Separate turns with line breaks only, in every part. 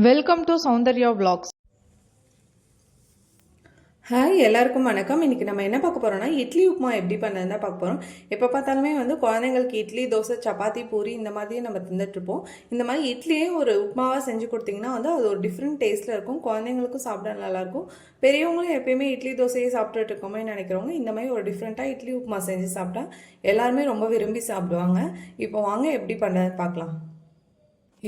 Welcome to Soundarya vlogs.
Hi எல்லாருக்கும் வணக்கம். இன்னைக்கு நம்ம என்ன பார்க்க போகிறோம்னா இட்லி உப்புமா எப்படி பண்ணதான் பார்க்க போகிறோம் எப்போ பார்த்தாலுமே வந்து குழந்தைங்களுக்கு இட்லி தோசை சப்பாத்தி பூரி இந்த மாதிரியே நம்ம தந்துட்டுருப்போம் இந்த மாதிரி இட்லியே ஒரு உப்புமாவாக செஞ்சு கொடுத்தீங்கன்னா வந்து அது ஒரு டிஃப்ரெண்ட் டேஸ்ட்டில் இருக்கும். குழந்தைங்களுக்கும் சாப்பிட நல்லாயிருக்கும் பெரியவங்களும் எப்பயுமே இட்லி தோசையே சாப்பிட்டுட்டு இருக்கோமே நினைக்கிறவங்க இந்த மாதிரி ஒரு டிஃப்ரெண்ட்டாக இட்லி உப்புமா செஞ்சு சாப்பிட்டா எல்லாருமே ரொம்ப விரும்பி சாப்பிடுவாங்க. இப்போ வாங்க எப்படி பண்ணுறதுன்னு பார்க்கலாம்.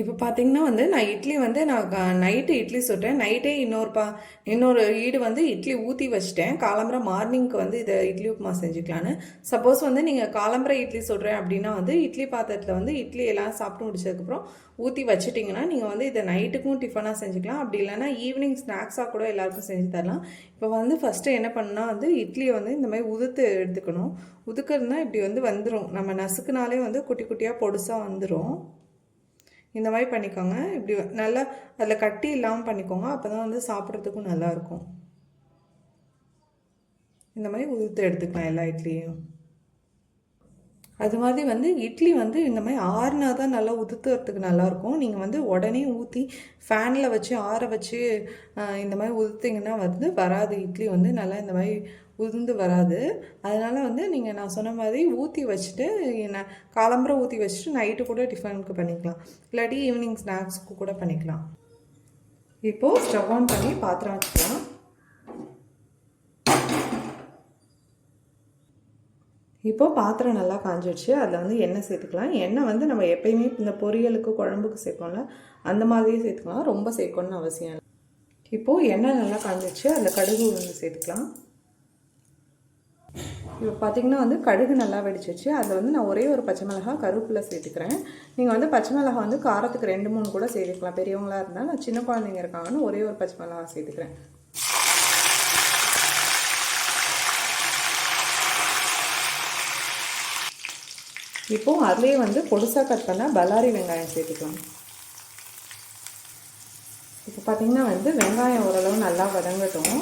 இப்போ பார்த்தீங்கன்னா வந்து நான் இட்லி வந்து நான் நைட்டு இட்லி சுட்டேன். நைட்டே இன்னொரு பா இன்னொரு ஈடு வந்து இட்லி ஊற்றி வச்சிட்டேன். காலம்பரை மார்னிங்க்கு வந்து இதை இட்லி உப்புமா செஞ்சுக்கலான்னு. சப்போஸ் வந்து நீங்கள் காலம்பரை இட்லி சுடுறேன் அப்படின்னா வந்து இட்லி பாத்திரத்தில் வந்து இட்லி எல்லாம் சாப்பிட்டு முடிச்சதுக்கப்புறம் ஊற்றி வச்சிட்டிங்கன்னா நீங்கள் வந்து இதை நைட்டுக்கும் டிஃபனாக செஞ்சுக்கலாம். அப்படி இல்லைன்னா ஈவினிங் ஸ்நாக்ஸாக கூட எல்லாருக்கும் செஞ்சு தரலாம். இப்போ வந்து ஃபஸ்ட்டு என்ன பண்ணால் வந்து இட்லியை வந்து இந்த மாதிரி உதுத்து எடுத்துக்கணும். உதுக்கிறதுனா இப்படி வந்து வந்துடும் நம்ம நசுக்குனாலே வந்து குட்டி குட்டியாக பொடுசாக வந்துடும் இந்த மாதிரி பண்ணிக்கோங்க. இப்படி நல்லா அதில் கட்டி இல்லாமல் பண்ணிக்கோங்க. அப்போ தான் வந்து சாப்பிட்றதுக்கும் நல்லாயிருக்கும் இந்த மாதிரி உதுத்து எடுத்துக்கலாம் எல்லா இட்லியும். அது மாதிரி வந்து இட்லி வந்து இந்த மாதிரி ஆறுனா தான் நல்லா உதுத்துறதுக்கு நல்லாயிருக்கும். நீங்கள் வந்து உடனே ஊற்றி ஃபேனில் வச்சு ஆற வச்சு இந்த மாதிரி உதுத்திங்கன்னா வந்து வராது. இட்லி வந்து நல்லா இந்த மாதிரி உதிர்ந்து வராது. அதனால் வந்து நீங்கள் நான் சொன்ன மாதிரி ஊற்றி வச்சுட்டு என்ன காலம்பரம் ஊற்றி வச்சுட்டு நைட்டு கூட டிஃபனுக்கு பண்ணிக்கலாம். இல்லாட்டி ஈவினிங் ஸ்நாக்ஸ்க்கு கூட பண்ணிக்கலாம். இப்போது ஸ்டவ் ஆன் பண்ணி பாத்திரம் வச்சுக்கலாம். இப்போது பாத்திரம் நல்லா காஞ்சிடுச்சு அதில் வந்து எண்ணெய் சேர்த்துக்கலாம். எண்ணெய் வந்து நம்ம எப்பயுமே இந்த பொரியலுக்கு குழம்புக்கு சேர்ப்போம்ல அந்த மாதிரியே சேர்த்துக்கலாம். ரொம்ப சேர்க்கணும்னு அவசியம் இல்லை. இப்போது எண்ணெய் நல்லா காஞ்சிடுச்சு அதில் கடுகு உளுந்து சேர்த்துக்கலாம். இப்போ பார்த்திங்கன்னா வந்து கடுகு நல்லா வெடிச்சிச்சு அதில் வந்து நான் ஒரே ஒரு பச்சை மிளகா கருவேப்பிலை சேர்த்துக்கிறேன். நீங்கள் வந்து பச்சை மிளகா வந்து காரத்துக்கு ரெண்டு மூணு கூட சேர்த்துக்கலாம். பெரியவங்களா இருந்தால் நான் சின்ன குழந்தைங்க இருக்காங்கன்னு ஒரே ஒரு பச்சை மிளகா சேர்த்துக்கிறேன். இப்போது அதுலேயே வந்து பொடுசாக கட் பண்ண பல்லாரி வெங்காயம் சேர்த்துக்கலாம். இப்போ பார்த்திங்கன்னா வந்து வெங்காயம் ஓரளவு நல்லா வதங்கட்டும்.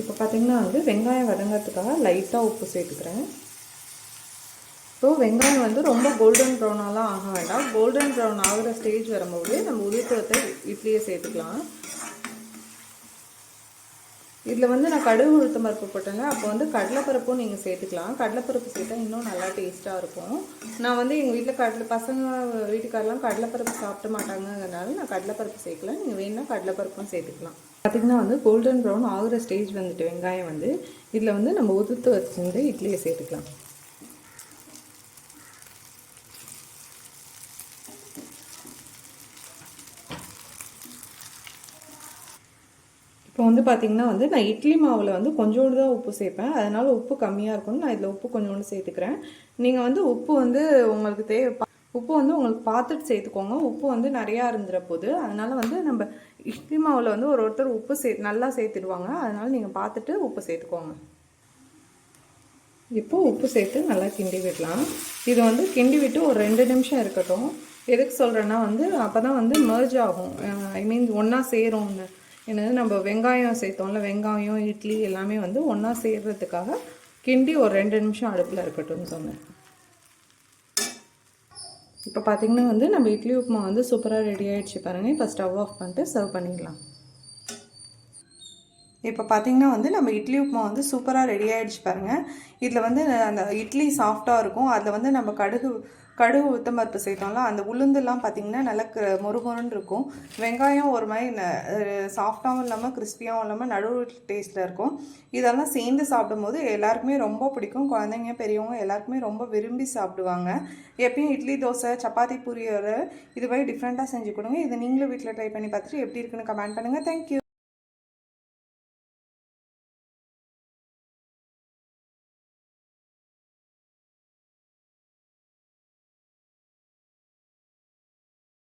இப்போ பார்த்திங்கன்னா வந்து வெங்காயம் வதங்கிறதுக்காக லைட்டாக உப்பு சேர்த்துக்கிறேன். இப்போ வெங்காயம் வந்து ரொம்ப கோல்டன் ப்ரௌனாலாம் ஆக வேண்டாம். கோல்டன் ப்ரௌன் ஆகிற ஸ்டேஜ் வரும்போது நம்ம உதிர்த்தத்தை இட்லியை சேர்த்துக்கலாம். இதில் வந்து நான் கடுகு உளுத்தம் பருப்பு போட்டேங்க. அப்போ வந்து கடலைப்பருப்பும் நீங்கள் சேர்த்துக்கலாம். கடலைப்பருப்பு சேர்த்தா இன்னும் நல்லா டேஸ்ட்டாக இருக்கும். நான் வந்து எங்கள் வீட்டில் கடலை பசங்க வீட்டுக்காரெலாம் கடலைப்பருப்பு சாப்பிட மாட்டாங்கங்கிறனால நான் கடலைப்பருப்பு சேர்க்கல. நீங்கள் வேணும்னா கடலைப்பருப்பும் சேர்த்துக்கலாம். பார்த்திங்கன்னா வந்து கோல்டன் ப்ரௌன் ஆகுற ஸ்டேஜ் வந்துட்டு வெங்காயம் வந்து இதில் வந்து நம்ம உதுத்து வச்சுருந்து இட்லியை சேர்த்துக்கலாம். வந்து பார்த்திங்கன்னா வந்து நான் இட்லி மாவில் வந்து கொஞ்சோண்டு தான் உப்பு சேர்ப்பேன். அதனால் உப்பு கம்மியாக இருக்கும்னு நான் இதில் உப்பு கொஞ்சோண்டு சேர்த்துக்கிறேன். நீங்கள் வந்து உப்பு வந்து உங்களுக்கு தேவை உப்பு வந்து உங்களுக்கு பார்த்துட்டு சேர்த்துக்கோங்க. உப்பு வந்து நிறையா இருந்துற போது அதனால் வந்து நம்ம இட்லி மாவில் வந்து ஒரு ஒருத்தர் உப்பு சே நல்லா சேர்த்துடுவாங்க. அதனால் நீங்கள் பார்த்துட்டு உப்பு சேர்த்துக்கோங்க. இப்போது உப்பு சேர்த்து நல்லா கிண்டி விடலாம். இது வந்து கிண்டி விட்டு ஒரு ரெண்டு நிமிஷம் இருக்கட்டும். எதுக்கு சொல்கிறேன்னா வந்து அப்போ தான் வந்து மர்ஜ் ஆகும். ஐ மீன் ஒன்றா சேரும்னு. என்னது நம்ம வெங்காயம் சேர்த்தோம்ல வெங்காயம் இட்லி எல்லாமே வந்து ஒன்றா செய்கிறதுக்காக கிண்டி ஒரு ரெண்டு நிமிஷம் அடுப்பில் இருக்கட்டும்னு சொன்னேன். இப்போ பார்த்தீங்கன்னா வந்து நம்ம இட்லி உப்புமா வந்து சூப்பராக ரெடி ஆகிடுச்சு பாருங்கள் இப்போ ஸ்டவ் ஆஃப் பண்ணிட்டு சர்வ் பண்ணிடலாம் இப்போ பார்த்தீங்கன்னா வந்து நம்ம இட்லி உப்புமா வந்து சூப்பராக ரெடி ஆகிடுச்சு பாருங்கள் இதில் வந்து அந்த இட்லி சாஃப்டாக இருக்கும். அதில் வந்து நம்ம கடுகு கடுகு உத்தம்பருப்பு சேர்த்தோம்ல அந்த உளுந்துலாம் பார்த்திங்கன்னா நல்லா க மொறுமொறுன்னு இருக்கும். வெங்காயம் ஒரு மாதிரி சாஃப்டாகவும் இல்லாமல் கிறிஸ்பியாகவும் இல்லாமல் நடுவு டேஸ்ட்டில் இருக்கும். இதெல்லாம் சேர்ந்து சாப்பிடும்போது எல்லாருக்குமே ரொம்ப பிடிக்கும். குழந்தைங்க பெரியவங்க எல்லாருக்குமே ரொம்ப விரும்பி சாப்பிடுவாங்க. எப்பயும் இட்லி தோசை சப்பாத்தி பூரியோட இது மாதிரி டிஃப்ரெண்ட்டாக செஞ்சு கொடுங்க. இதை நீங்களும் வீட்டில் ட்ரை பண்ணி பார்த்துட்டு எப்படி இருக்குன்னு கமெண்ட் பண்ணுங்கள் தேங்க்யூ